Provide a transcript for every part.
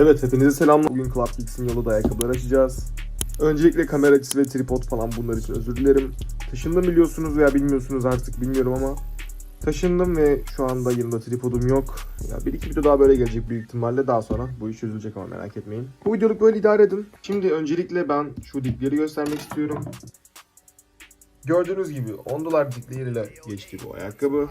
Evet hepinize selamlar. Bugün Club Geeks'in yolu da ayakkabılar açacağız. Öncelikle kamera açısı ve tripod falan bunlar için özür dilerim. Taşındım biliyorsunuz veya bilmiyorsunuz artık bilmiyorum ama taşındım ve şu anda yanımda tripodum yok. Ya bir iki video daha böyle gelecek büyük ihtimalle daha sonra bu iş çözülecek ama merak etmeyin. Bu videoluk böyle idare edin. Şimdi öncelikle ben şu dipleri göstermek istiyorum. Gördüğünüz gibi 10 dolar dikleriyle geçti bu ayakkabı.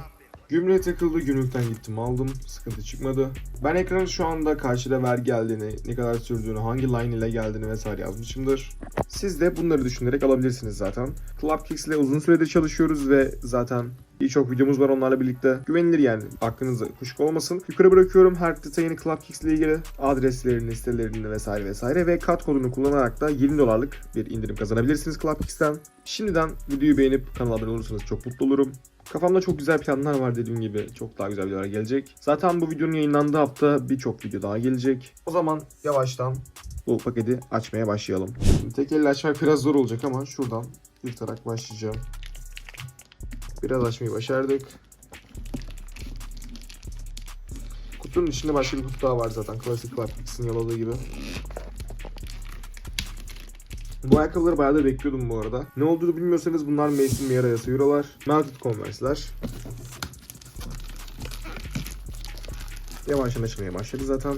Gümrüğe takıldı, gümrükten gittim aldım, sıkıntı çıkmadı. Ben ekranı şu anda karşıda vergi geldiğini, ne kadar sürdüğünü, hangi line ile geldiğini vesaire yazmışımdır. Siz de bunları düşünerek alabilirsiniz zaten. Club Kicks ile uzun süredir çalışıyoruz ve zaten birçok videomuz var onlarla birlikte. Güvenilir yani, aklınızda kuşku olmasın. Yukarı bırakıyorum her detayını Club Kicks ile ilgili. Adreslerini, sitelerini vesaire vesaire ve kat kodunu kullanarak da 20 dolarlık bir indirim kazanabilirsiniz Club Kicks'ten. Şimdiden videoyu beğenip kanala abone olursanız çok mutlu olurum. Kafamda çok güzel planlar var dediğim gibi. Çok daha güzel videolar gelecek. Zaten bu videonun yayınlandığı hafta birçok video daha gelecek. O zaman yavaştan bu paketi açmaya başlayalım. Şimdi tek elle açmak biraz zor olacak ama şuradan yırtarak başlayacağım. Biraz açmayı başardık. Kutunun içinde başka bir kutu daha var zaten. Klasik Clapix'in yaladığı gibi. Bu ayakkabıları bayağı da bekliyordum bu arada. Ne olduğunu bilmiyorsanız bunlar Mason Meyer'a yasa Euro'lar. Melted Converse'ler. Yavaştan açmaya başladı zaten.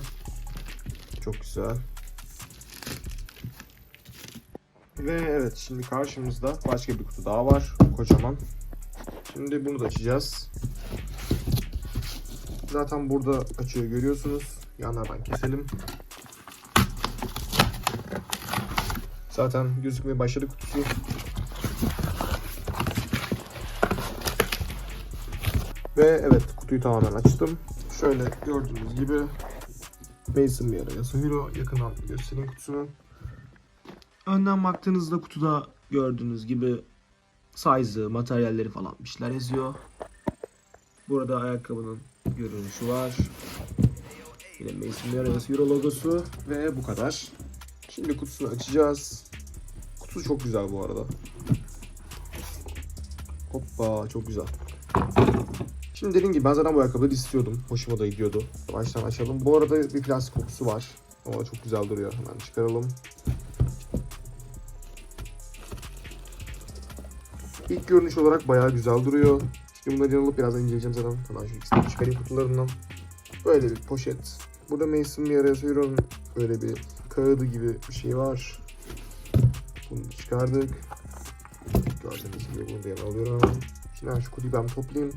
Çok güzel. Ve evet şimdi karşımızda başka bir kutu daha var. Kocaman. Şimdi bunu da açacağız. Zaten burada açıyor görüyorsunuz. Yanlardan keselim. Zaten gözükmeye başladı kutusu. Ve evet kutuyu tamamen açtım. Şöyle gördüğünüz gibi Mason bir ara Yasuhiro yakından göstereyim kutusunu. Önden baktığınızda kutuda gördüğünüz gibi size'ı, materyalleri falan bir şeyler yazıyor. Burada ayakkabının görünüşü var. Yine Mason ara Yasuhiro logosu ve bu kadar. Şimdi kutusunu açacağız. Kutusu çok güzel bu arada. Hoppa çok güzel. Şimdi dediğim gibi ben zaten bu ayakkabıları istiyordum. Hoşuma da gidiyordu. Baştan açalım. Bu arada bir plastik kokusu var. O çok güzel duruyor. Hemen çıkaralım. İlk görünüş olarak bayağı güzel duruyor. Şimdi bunları yanılıp birazdan inceleyeceğim zaten. Hemen şu ikisini çıkarayım kutularından. Böyle bir poşet. Burada Mason bir araya Hero'nun böyle bir kağıdı gibi bir şey var. Bunu çıkardık. Gördüğünüz gibi bunu da alıyorum hemen. Şimdi şu kutuyu ben toplayayım.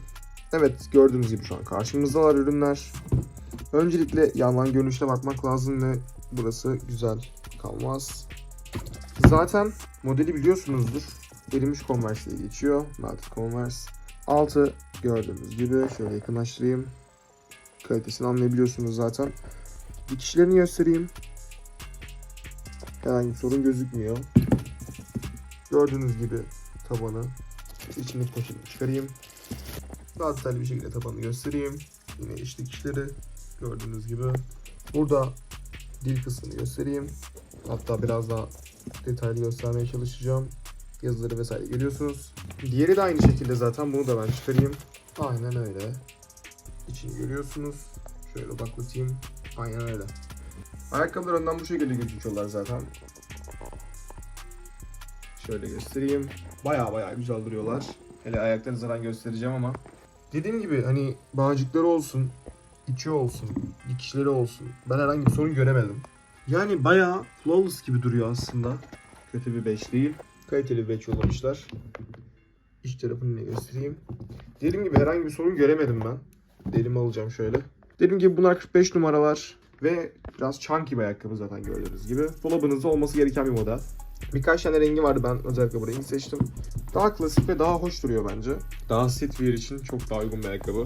Evet gördüğünüz gibi şu an karşımızdalar ürünler. Öncelikle yandan görünüşüne bakmak lazım ve burası güzel kalmaz. Zaten modeli biliyorsunuzdur. Erimiş Converse diye geçiyor. Melted Converse. Altı gördüğünüz gibi şöyle yakınlaştırayım. Kalitesini anlayabiliyorsunuz zaten. Dikişlerini göstereyim. Herhangi bir sorun gözükmüyor. Gördüğünüz gibi tabanı. İçindeki poşetini çıkarayım. Daha detaylı bir şekilde tabanı göstereyim. Yine iç dikişleri gördüğünüz gibi. Burada dil kısmını göstereyim. Hatta biraz daha detaylı göstermeye çalışacağım. Yazıları vesaire görüyorsunuz. Diğeri de aynı şekilde zaten bunu da ben çıkarayım. Aynen öyle. İçini görüyorsunuz. Şöyle baklatayım. Aynen öyle. Ayakkabılar önden bu şekilde gözüküyorlar zaten. Şöyle göstereyim. Baya baya güzel duruyorlar. Hele ayaklarını zaten göstereceğim ama. Dediğim gibi hani bağcıkları olsun, içi olsun, dikişleri olsun. Ben herhangi bir sorun göremedim. Yani baya flawless gibi duruyor aslında. Kötü bir beş değil. Kaliteli bir beş yollamışlar. İç tarafını yine göstereyim. Dediğim gibi herhangi bir sorun göremedim ben. Derimi alacağım şöyle. Dediğim gibi bunlar 45 numaralar ve biraz chunky bir ayakkabı zaten gördüğünüz gibi. Dolabınızda olması gereken bir model. Birkaç tane rengi vardı ben özellikle bu rengi seçtim. Daha klasik ve daha hoş duruyor bence. Daha streetwear için çok daha uygun bir ayakkabı.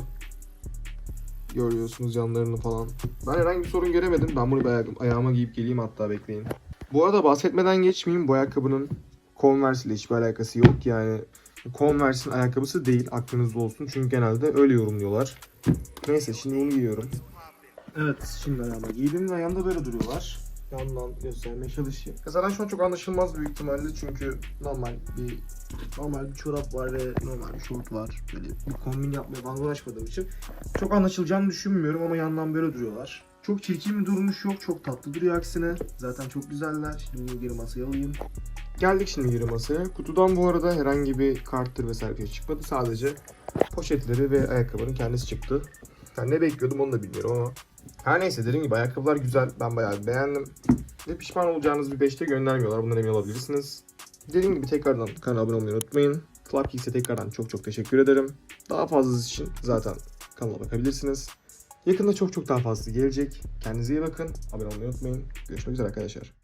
Görüyorsunuz yanlarını falan. Ben herhangi bir sorun göremedim. Ben bunu bir ayağım- ayağıma giyip geleyim hatta bekleyin. Bu arada bahsetmeden geçmeyeyim. Bu ayakkabının Converse ile hiçbir alakası yok. Yani Converse'in ayakkabısı değil. Aklınızda olsun. Çünkü genelde öyle yorumluyorlar. Neyse şimdi bunu giyiyorum. Evet şimdi ayağıma giydim ve ayağımda böyle duruyorlar. Yandan göstermeye çalışayım. Ya Zaten şu an çok anlaşılmaz büyük ihtimalle çünkü normal bir normal bir çorap var ve normal bir şort var. Böyle bir kombin yapmaya falan uğraşmadığım için çok anlaşılacağını düşünmüyorum ama yandan böyle duruyorlar. Çok çirkin bir durmuş yok. Çok tatlı duruyor aksine. Zaten çok güzeller. Şimdi geri masaya alayım. Geldik şimdi geri masaya. Kutudan bu arada herhangi bir karttır vesaire bir şey çıkmadı. Sadece poşetleri ve ayakkabının kendisi çıktı. Yani ne bekliyordum onu da bilmiyorum ama. Her neyse dediğim gibi ayakkabılar güzel. Ben bayağı beğendim. Ve pişman olacağınız bir 5'te göndermiyorlar. Bundan emin olabilirsiniz. Dediğim gibi tekrardan kanala abone olmayı unutmayın. Flapkicks'e tekrardan çok çok teşekkür ederim. Daha fazlası için zaten kanala bakabilirsiniz. Yakında çok çok daha fazla gelecek. Kendinize iyi bakın. Abone olmayı unutmayın. Görüşmek üzere arkadaşlar.